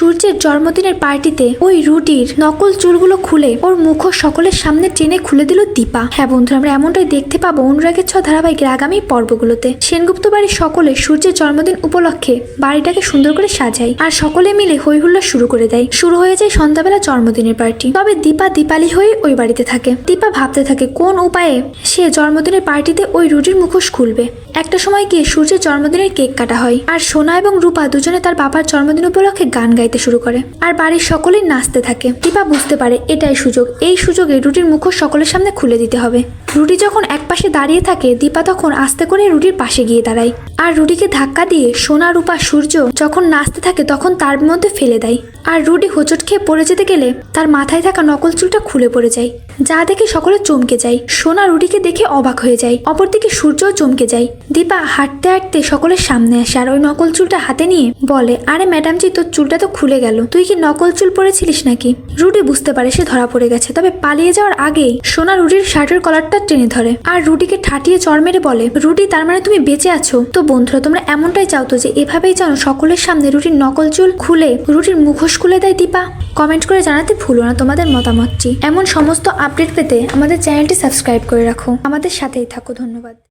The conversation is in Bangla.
সূর্যের জন্মদিনের পার্টিতে ওই রুটির নকল চুলগুলো খুলে ওর মুখ সকলের সামনে টেনে খুলে দিল দীপা। হ্যাঁ বন্ধু আমরা এমনটাই দেখতে পাবো অনুরাগের ছ ধারাবাহিকের আগামী পর্বগুলোতে। সেনগুপ্ত বাড়ির সকলে সূর্যের জন্মদিন উপলক্ষে বাড়িটাকে সুন্দর করে সাজায় আর সকলে মিলে হই হুল্লোড় শুরু করে দেয়। শুরু হয়ে যায় সন্ধ্যাবেলা জন্মদিনের পার্টি। তবে দীপা দীপালি হয়ে ওই বাড়িতে থাকে। দীপা ভাবতে থাকে কোন উপায়ে সে জন্মদিনের পার্টিতে ওই রুটির মুখোশ খুলবে। একটা সময় গিয়ে সূর্যের জন্মদিনের কেক কাটা হয় আর সোনা এবং রূপা দুজনে তার বাবার জন্মদিন উপলক্ষে গান গাইতে শুরু করে। আর বাড়ির সকলেই নাচতে থাকে। দীপা বুঝতে পারে এটাই সুযোগ। এই সুযোগে রুটির মুখোশ সকলের সামনে খুলে দিতে হবে। রুটি যখন এক পাশে দাঁড়িয়ে থাকে, দীপা তখন আস্তে করে রুটির পাশে গিয়ে দাঁড়ায়। আর রুটিকে ধাক্কা দিয়ে সোনা, রূপা, সূর্য যখন নাচতে থাকে তখন তার মধ্যে ফেলে দেয়। আর রুটি হোঁচট খেয়ে পড়ে যেতে গেলে তার মাথায় থাকা নকল চুলটা খুলে পড়ে যায়। যা দেখে সকলে চমকে যায়। সোনা রুটিকে দেখে অবাক হয়ে যায়। অপরদিকে সূর্যও চমকে যায়। দীপা হাঁটতে হাঁটতে সকলের সামনে আসে আর ওই নকল চুলটা হাতে নিয়ে বলে, আরে ম্যাডাম জি তোর চুলটা তো খুলে গেল। তুই কি নকল চুল পরেছিলিস নাকি? রুটি বুঝতে পারে সে ধরা পড়ে গেছে। তবে পালিয়ে যাওয়ার আগেই সোনা রুটির শার্টের কলারটা টেনে ধরে। আর রুটিকে ঠাটিয়ে চড় মেরে বলে রুটি তার মানে তুমি বেঁচে আছো? তো বন্ধুরা, তোমরা এমনটাই চাও তো যে, এভাবেই যেন সকলের সামনে রুটির নকল চুল খুলে রুটির মুখোশ খুলে দেয় দীপা। কমেন্ট করে জানাতে ভুলো না তোমাদের মতামতটি। এমন সমস্ত আপডেট পেতে আমাদের চ্যানেলটি সাবস্ক্রাইব করে রাখো। আমাদের সাথেই থাকো, ধন্যবাদ।